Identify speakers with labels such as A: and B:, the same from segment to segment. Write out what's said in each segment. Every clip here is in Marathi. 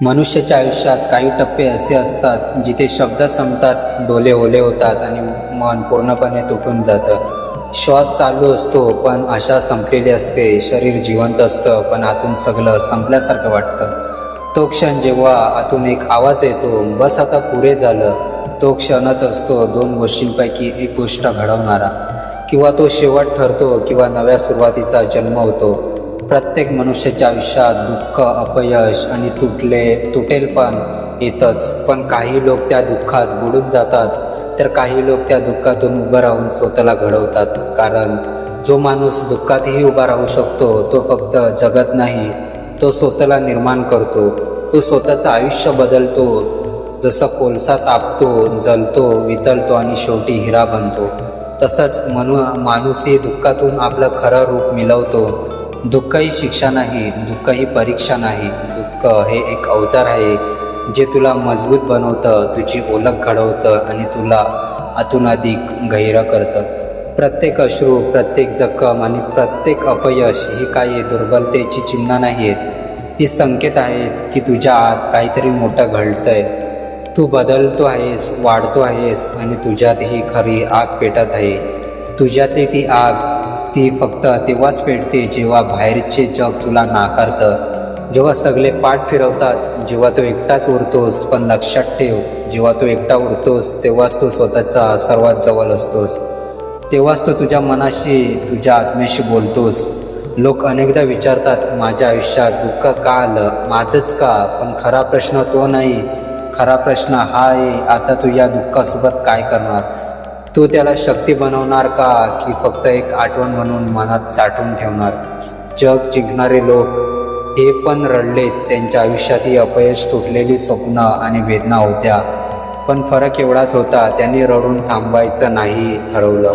A: मनुष्याच्या आयुष्यात काही टप्पे असे असतात जिथे शब्द संपतात डोले ओले होतात आणि मन पूर्णपणे तुटून जातं. श्वास चालू असतो पण आशा संपलेली असते. शरीर जिवंत असतं पण आतून सगळं संपल्यासारखं वाटतं. तो क्षण जेव्हा आतून एक आवाज येतो बस आता पुरे झालं. तो क्षणच असतो दोन गोष्टींपैकी एक गोष्ट घडवणारा. किंवा तो शेवट ठरतो किंवा नव्या सुरुवातीचा जन्म होतो. प्रत्येक मनुष्याच्या आयुष्यात दुःख अपयश आणि तुटले तुटेल पण येतच. पण काही लोक त्या दुःखात बुडून जातात तर काही लोक त्या दुःखातून उभं राहून स्वतःला घडवतात. कारण जो माणूस दुःखातही उभा राहू शकतो तो फक्त जगत नाही तो स्वतःला निर्माण करतो. तो स्वतःचं आयुष्य बदलतो जसं कोलसा तापतो जलतो वितळतो आणि शेवटी हिरा बनतो. तसंच मनु माणूसही दुःखातून आपलं खरं रूप मिळवतो दुःख ही शिक्षा नाही दुःख ही परीक्षा नाही. दुःख हे एक अवजार आहे जे तुला मजबूत बनवतं तुझी ओळख घडवतं आणि तुला आतून अधिक गहिरं करतं. प्रत्येक अश्रू प्रत्येक जखम आणि प्रत्येक अपयश ही काही दुर्बलतेची चिन्ह नाही आहेत ती संकेत आहेत की तुझ्या आत काहीतरी मोठं घडतंय. तू बदलतो आहेस वाढतो आहेस आणि तुझ्यात ही खरी आग पेटत आहे. तुझ्यातली ती आग ती फक्त तेव्हाच पेटते जेव्हा बाहेरचे जग तुला नाकारतं. जेव्हा सगळे पाठ फिरवतात जेव्हा तू एकटाच उरतोस पण लक्षात ठेव जेव्हा तू एकटा उरतोस तेव्हाच तू स्वतःचा सर्वात जवळ असतोस. तेव्हाच तो तुझ्या मनाशी तुझ्या आत्म्याशी बोलतोस. लोक अनेकदा विचारतात माझ्या आयुष्यात दुःख का आलं? माझंच का? पण खरा प्रश्न तो नाही. खरा प्रश्न हा आहे आता तू या दुःखासोबत काय करणार? तू त्याला शक्ती बनवणार का की फक्त एक आठवण म्हणून मनात साठवून ठेवणार? जग जिंकणारे लोक हे पण रडलेत त्यांच्या आयुष्यातही अपयश तुटलेली स्वप्न आणि वेदना होत्या. पण फरक एवढाच होता त्यांनी रडून थांबायचं नाही ठरवलं.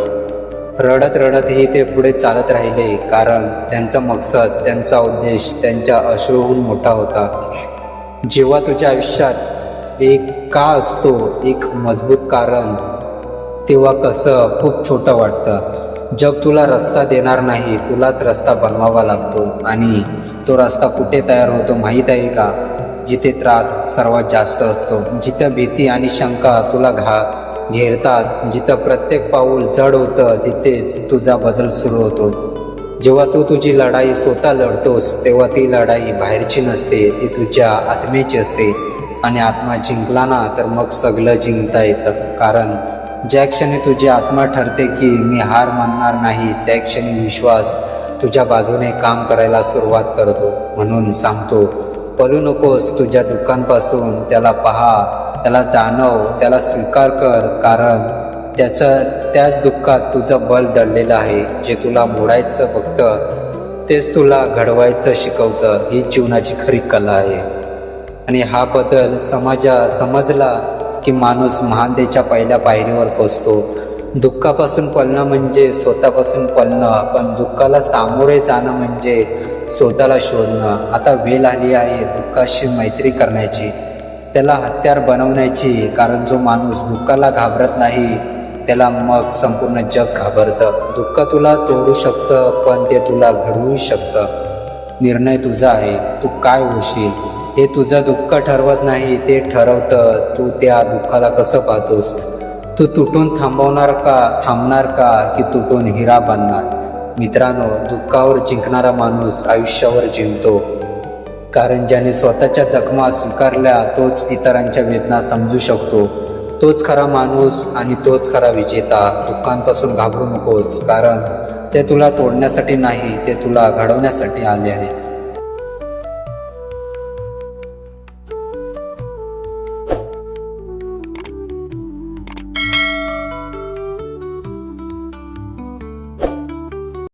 A: रडत रडतही ते पुढे चालत राहिले कारण त्यांचा मकसद त्यांचा उद्देश त्यांच्या अश्रूहून मोठा होता. जेव्हा तुझ्या आयुष्यात एक का असतो एक मजबूत कारण तेव्हा कसं खूप छोटं वाटतं. जग तुला रस्ता देणार नाही तुलाच रस्ता बनवावा लागतो. आणि तो रस्ता कुठे तयार होतो माहीत आहे का? जिथे त्रास सर्वात जास्त असतो. जिथं भीती आणि शंका तुला घा घेरतात जिथं प्रत्येक पाऊल जड होतं तिथेच तुझा बदल सुरू होतो. जेव्हा तू तुझी लढाई स्वतः लढतोस तेव्हा ती लढाई बाहेरची नसते ती तुझ्या आत्मेची असते. आणि आत्मा जिंकला ना तर मग सगळं जिंकता येतं. कारण ज्या क्षणी तुझी आत्मा ठरते की मी हार मानणार नाही त्या क्षणी विश्वास तुझ्या बाजूने काम करायला सुरुवात करतो. म्हणून सांगतो पळू नकोस तुझ्या दुःखांपासून त्याला पहा त्याला जाणव त्याला स्वीकार कर कारण त्याचं त्याच दुःखात तुझं बल दडलेलं आहे जे तुला मोडायचं फक्त तेच तुला घडवायचं शिकवतं ही जीवनाची खरी कला आहे. आणि हा बदल समाजा समजला की माणूस महानतेच्या पहिल्या पायरीवर पोचतो. दुःखापासून पळणं म्हणजे स्वतःपासून पळणं पण दुःखाला सामोरे जाणं म्हणजे स्वतःला शोधणं. आता वेळ आली आहे दुःखाशी मैत्री करण्याची त्याला हत्यार बनवण्याची कारण जो माणूस दुःखाला घाबरत नाही त्याला मग संपूर्ण जग घाबरतं. दुःख तुला तोडू शकतं पण ते तुला घडवू शकतं. निर्णय तुझा आहे तू काय होशील? हे तुझं दुःख ठरवत नाही ते ठरवतं. तू त्या दुःखाला कसं पाहतोस? तू तुटून थांबवणार का थांबणार का की तुटून हिरा बांधणार मित्रांनो दुःखावर जिंकणारा माणूस आयुष्यावर जिंकतो. कारण ज्याने स्वतःच्या जखमा स्वीकारल्या तोच इतरांच्या वेदना समजू शकतो. तोच खरा माणूस आणि तोच खरा विजेता. दुःखांपासून घाबरू नकोस कारण ते तुला तोडण्यासाठी नाही ते तुला घडवण्यासाठी आले आहे